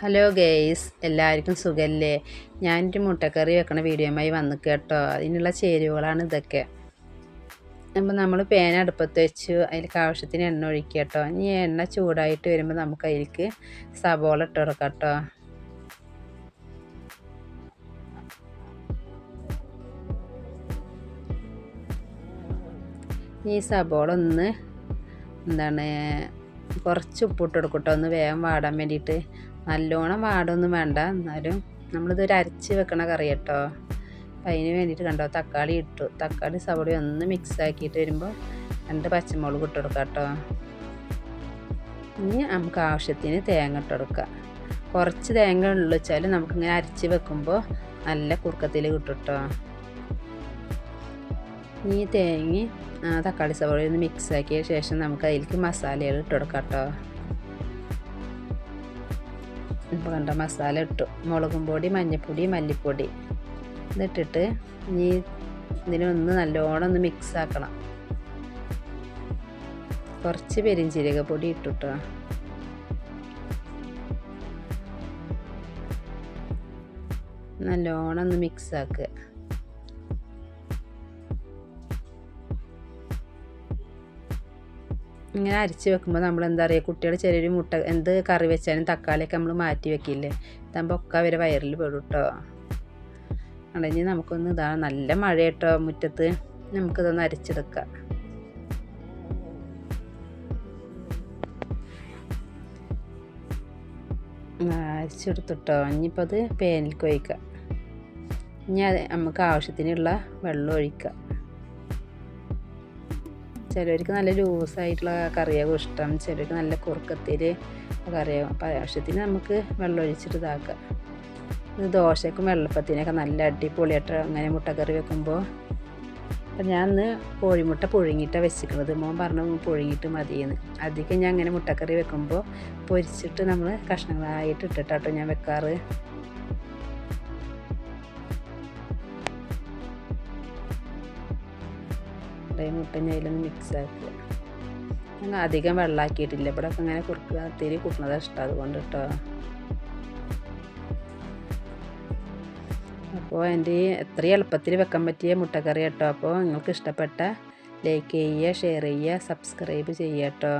Hello guys എല്ലാവർക്കും സുഖല്ലേ? ഞാനൊരു മുട്ടക്കറി വെക്കണ വീഡിയോയുമായി വന്നു കേട്ടോ. അതിനുള്ള ചേരുവകളാണ് ഇതൊക്കെ. അപ്പോൾ നമ്മൾ പേന അടുപ്പത്ത് വെച്ച്. അതിലേക്ക് ആവശ്യത്തിന് എണ്ണ ഒഴിക്കുക കേട്ടോ. ഇനി എണ്ണ ചൂടായിട്ട് വരുമ്പോൾ നമുക്ക് അതിലേക്ക് സബോള ഇട്ട് കൊടുക്കാം കേട്ടോ. ഈ സബോള ഒന്ന് എന്താണ് കുറച്ച് ഉപ്പിട്ട് കൊടുക്കട്ടോ ഒന്ന് വേഗം വാടാൻ വേണ്ടിയിട്ട്. നല്ലോണം വാടൊന്നും വേണ്ട. എന്നാലും നമ്മളിതൊരു അരച്ച് വെക്കണ കറി കേട്ടോ അപ്പം അതിന് വേണ്ടിയിട്ട് കണ്ടോ തക്കാളി ഇട്ടു. തക്കാളി സവോളി ഒന്ന് മിക്സ് ആക്കിയിട്ട് വരുമ്പോൾ രണ്ട് പച്ചമുളക് ഇട്ട് കൊടുക്കാം കേട്ടോ ഇനി നമുക്ക് ആവശ്യത്തിന് തേങ്ങ ഇട്ട് കൊടുക്കാം കുറച്ച് തേങ്ങ ഉള്ളു വെച്ചാൽ നമുക്കിങ്ങനെ അരച്ച് വെക്കുമ്പോൾ നല്ല കുറുക്കത്തിൽ കിട്ടും കേട്ടോ ഈ തേങ്ങ തക്കാളി സവോള ഒന്ന് മിക്സ് ആക്കിയ ശേഷം നമുക്ക് അതിലേക്ക് മസാലകൾ ഇട്ട് കൊടുക്കാം കേട്ടോ. ഇപ്പോൾ കണ്ട മസാല ഇട്ടു. മുളകും പൊടി മഞ്ഞൾപ്പൊടി മല്ലിപ്പൊടി. ഇതിട്ടിട്ട് ഇനി ഇതിനൊന്ന് നല്ലോണം ഒന്ന് മിക്സ് ആക്കണം. കുറച്ച് പെരിഞ്ചീരക പൊടി ഇട്ടുട്ടോ നല്ലോണം ഒന്ന് മിക്സ് ആക്കുക. ഇങ്ങനെ അരച്ച് വെക്കുമ്പോൾ നമ്മൾ എന്താ പറയുക കുട്ടികൾ ചെറിയൊരു മുട്ട എന്ത് കറി വെച്ചാലും തക്കാളിയൊക്കെ നമ്മൾ മാറ്റി വെക്കില്ലേ? ഇതാകുമ്പോൾ ഒക്കെ അവരെ വയറിൽ പെടും കേട്ടോ അടഞ്ഞ് നമുക്കൊന്ന് ഇതാ നല്ല മഴ കേട്ടോ മുറ്റത്ത്? നമുക്കിതൊന്ന് അരച്ചെടുക്കാം. അരച്ചെടുത്തിട്ടോ. ഇനിയിപ്പോൾ അത് പേനിൽ ഒഴിക്കാം. ഇനി അത് നമുക്ക് ആവശ്യത്തിനുള്ള വെള്ളം ഒഴിക്കാം. ചിലർക്ക് നല്ല ലൂസായിട്ടുള്ള കറിയാവും ഇഷ്ടം. ചിലർക്ക് നല്ല കുറുക്കത്തിൽ അപ്പോൾ ആവശ്യത്തിന് നമുക്ക് വെള്ളം ഒഴിച്ചിട്ട് ഇതാക്കാം. ഇത് ദോശക്കും വെള്ളപ്പത്തിനൊക്കെ നല്ല അടിപൊളിയായിട്ട് അങ്ങനെ മുട്ടക്കറി വെക്കുമ്പോൾ അപ്പം ഞാൻ ഇന്ന് കോഴിമുട്ട പുഴുങ്ങിയിട്ടാണ് വെച്ചിരിക്കുന്നത് മോൻ പറഞ്ഞു പുഴുങ്ങിയിട്ട് മതിയെന്ന്. അധികം ഞാൻ അങ്ങനെ മുട്ടക്കറി വെക്കുമ്പോൾ പൊരിച്ചിട്ട് നമ്മൾ കഷ്ണങ്ങളായിട്ട് ഇട്ടിട്ടാട്ടോ ഞാൻ വെക്കാറ്. ഈ മുട്ടയും അതിലൊന്ന് മിക്സ് ആക്കുക. ഞങ്ങൾ അധികം വെള്ളമാക്കിയിട്ടില്ല ഇവിടെ ഒക്കെ ഇങ്ങനെ കുറുക്കുക തിരി കൂട്ടുന്നത് ഇഷ്ടം അതുകൊണ്ട് കേട്ടോ അപ്പോൾ എന്റെ ഈ എത്രയും എളുപ്പത്തിൽ വെക്കാൻ പറ്റിയ മുട്ടക്കറി കേട്ടോ. അപ്പോൾ നിങ്ങൾക്ക് ഇഷ്ടപ്പെട്ട ലൈക്ക് ചെയ്യുക ഷെയർ ചെയ്യുക സബ്സ്ക്രൈബ് ചെയ്യുക കേട്ടോ